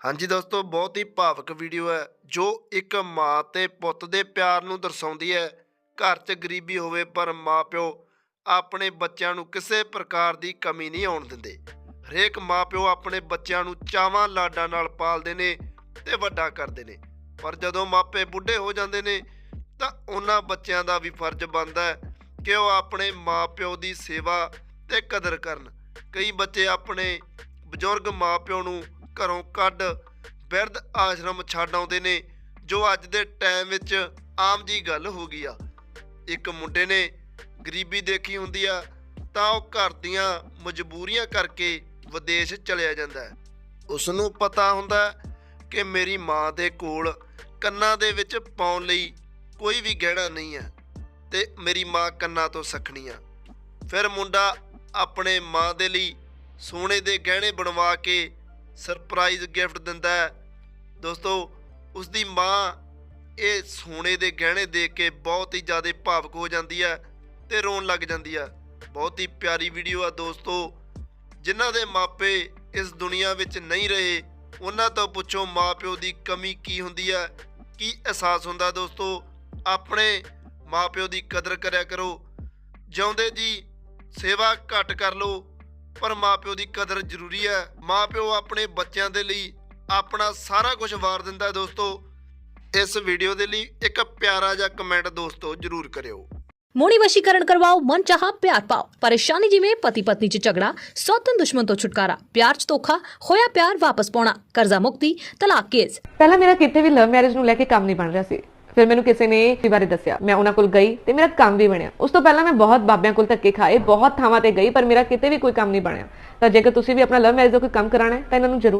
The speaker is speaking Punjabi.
ਹਾਂਜੀ ਦੋਸਤੋ, ਬਹੁਤ ਹੀ ਭਾਵਕ ਵੀਡੀਓ ਹੈ, ਜੋ ਇੱਕ ਮਾਂ ਤੇ ਪੁੱਤ ਦੇ ਪਿਆਰ ਨੂੰ ਦਰਸਾਉਂਦੀ ਹੈ। ਘਰ 'ਚ ਗਰੀਬੀ ਹੋਵੇ, ਪਰ ਮਾਪਿਓ ਆਪਣੇ ਬੱਚਿਆਂ ਨੂੰ ਕਿਸੇ ਪ੍ਰਕਾਰ ਦੀ ਕਮੀ ਨਹੀਂ ਆਉਣ ਦਿੰਦੇ। ਹਰੇਕ ਮਾਪਿਓ ਆਪਣੇ ਬੱਚਿਆਂ ਨੂੰ ਚਾਵਾਂ ਲਾਡਾਂ ਨਾਲ ਪਾਲਦੇ ਨੇ ਤੇ ਵੱਡਾ ਕਰਦੇ ਨੇ। ਪਰ ਜਦੋਂ ਮਾਪੇ ਬੁੱਢੇ ਹੋ ਜਾਂਦੇ ਨੇ, ਤਾਂ ਉਹਨਾਂ ਬੱਚਿਆਂ ਦਾ ਵੀ ਫਰਜ਼ ਬਣਦਾ ਹੈ ਕਿ ਉਹ ਆਪਣੇ ਮਾਪਿਓ ਦੀ ਸੇਵਾ ਤੇ ਕਦਰ ਕਰਨ। ਕਈ ਬੱਚੇ ਆਪਣੇ ਬਜ਼ੁਰਗ ਮਾਪਿਓ ਨੂੰ ਘਰੋਂ ਕੱਢ ਬਿਰਧ ਆਸ਼ਰਮ ਛੱਡ ਆਉਂਦੇ ਨੇ, ਜੋ ਅੱਜ ਦੇ ਟਾਈਮ ਵਿੱਚ ਆਮ ਜੀ ਗੱਲ ਹੋ ਗਈ ਆ। ਇੱਕ ਮੁੰਡੇ ਨੇ ਗਰੀਬੀ ਦੇਖੀ ਹੁੰਦੀ ਆ, ਤਾਂ ਉਹ ਘਰ ਦੀਆਂ ਮਜਬੂਰੀਆਂ ਕਰਕੇ ਵਿਦੇਸ਼ ਚਲਿਆ ਜਾਂਦਾ ਹੈ। ਉਸ ਨੂੰ ਪਤਾ ਹੁੰਦਾ ਕਿ ਮੇਰੀ ਮਾਂ ਦੇ ਕੋਲ ਕੰਨਾਂ ਦੇ ਵਿੱਚ ਪਾਉਣ ਲਈ ਕੋਈ ਵੀ ਗਹਿਣਾ ਨਹੀਂ ਹੈ ਤੇ ਮੇਰੀ ਮਾਂ ਕੰਨਾਂ ਤੋਂ ਸਖਣੀ ਆ। ਫਿਰ ਮੁੰਡਾ ਆਪਣੇ ਮਾਂ ਦੇ ਲਈ ਸੋਨੇ ਦੇ ਗਹਿਣੇ ਬਣਵਾ ਕੇ ਸਰਪ੍ਰਾਈਜ਼ ਗਿਫਟ ਦਿੰਦਾ ਹੈ। ਦੋਸਤੋ ਉਸ ਦੀ ਮਾਂ ਇਹ ਸੋਨੇ ਦੇ ਗਹਿਣੇ ਦੇਖ ਕੇ ਬਹੁਤ ਹੀ ਜ਼ਿਆਦਾ ਭਾਵਕ ਹੋ ਜਾਂਦੀ ਹੈ ਤੇ ਰੋਣ ਲੱਗ ਜਾਂਦੀ ਹੈ। ਬਹੁਤ ਹੀ ਪਿਆਰੀ ਵੀਡੀਓ ਆ ਦੋਸਤੋ। ਜਿਨ੍ਹਾਂ ਦੇ ਮਾਪੇ ਇਸ ਦੁਨੀਆ ਵਿੱਚ ਨਹੀਂ ਰਹੇ, ਉਹਨਾਂ ਤੋਂ ਪੁੱਛੋ ਮਾਪਿਓ ਦੀ ਕਮੀ ਕੀ ਹੁੰਦੀ ਹੈ, ਕੀ ਅਹਿਸਾਸ ਹੁੰਦਾ ਦੋਸਤੋ। ਆਪਣੇ ਮਾਪਿਓ ਦੀ ਕਦਰ ਕਰਿਆ ਕਰੋ। ਜਿਉਂਦੇ ਜੀ, ਸੇਵਾ ਘੱਟ ਕਰ ਲਓ ਪਰ ਮਾਪਿਓ ਦੀ ਕਦਰ ਜ਼ਰੂਰੀ ਹੈ। ਮਾਪਿਓ ਆਪਣੇ ਬੱਚਿਆਂ ਦੇ ਲਈ ਆਪਣਾ ਸਾਰਾ ਕੁਝ ਵਾਰ ਦਿੰਦਾ ਹੈ ਦੋਸਤੋ। ਇਸ ਵੀਡੀਓ ਦੇ ਲਈ ਇੱਕ ਪਿਆਰਾ ਜਿਹਾ ਕਮੈਂਟ ਦੋਸਤੋ ਜ਼ਰੂਰ ਕਰਿਓ। ਮੋੜੀ ਵਸ਼ੀਕਰਨ ਕਰਵਾਓ ਮਨ ਚਾਹਾ ਪਿਆਰ ਪਾਓ। ਪਰੇਸ਼ਾਨੀ ਜਿਵੇਂ ਪਤੀ ਪਤਨੀ 'ਚ ਝਗੜਾ ਸੌਤਨ ਦੁਸ਼ਮਣ ਤੋਂ ਛੁਟਕਾਰਾ ਪਿਆਰ 'ਚ ਧੋਖਾ ਹੋਇਆ ਪਿਆਰ ਵਾਪਸ ਪਾਉਣਾ ਕਰਜ਼ਾ ਮੁਕਤੀ ਤਲਾਕ ਕੇਸ। ਪਹਿਲਾਂ ਮੇਰਾ ਕਿਤੇ ਵੀ ਲਵ ਮੈਰਿਜ ਨੂੰ ਲੈ ਕੇ ਕੰਮ ਨਹੀਂ ਬਣ ਰਿਹਾ ਸੀ। ਫਿਰ ਮੈਨੂੰ ਕਿਸੇ ਨੇ ਇਸ ਬਾਰੇ ਦੱਸਿਆ। ਮੈਂ ਉਹਨਾਂ ਕੋਲ ਗਈ ਤੇ ਮੇਰਾ ਕੰਮ ਵੀ ਬਣਿਆ। ਉਸ ਤੋਂ ਪਹਿਲਾਂ ਮੈਂ ਬਹੁਤ ਬਾਬਿਆਂ ਕੋਲ ਧੱਕੇ ਖਾਏ, ਬਹੁਤ ਥਾਵਾਂ ਤੇ ਗਈ, ਪਰ ਮੇਰਾ ਕਿਤੇ ਵੀ ਕੋਈ ਕੰਮ ਨਹੀਂ ਬਣਿਆ। ਤਾਂ ਜੇਕਰ ਤੁਸੀਂ ਵੀ ਆਪਣਾ ਲਵ ਮੈਰਿਜ ਦਾ ਕੋਈ ਕੰਮ ਕਰਾਣਾ ਹੈ, ਤਾਂ ਇਹਨਾਂ ਨੂੰ ਜ਼ਰੂਰ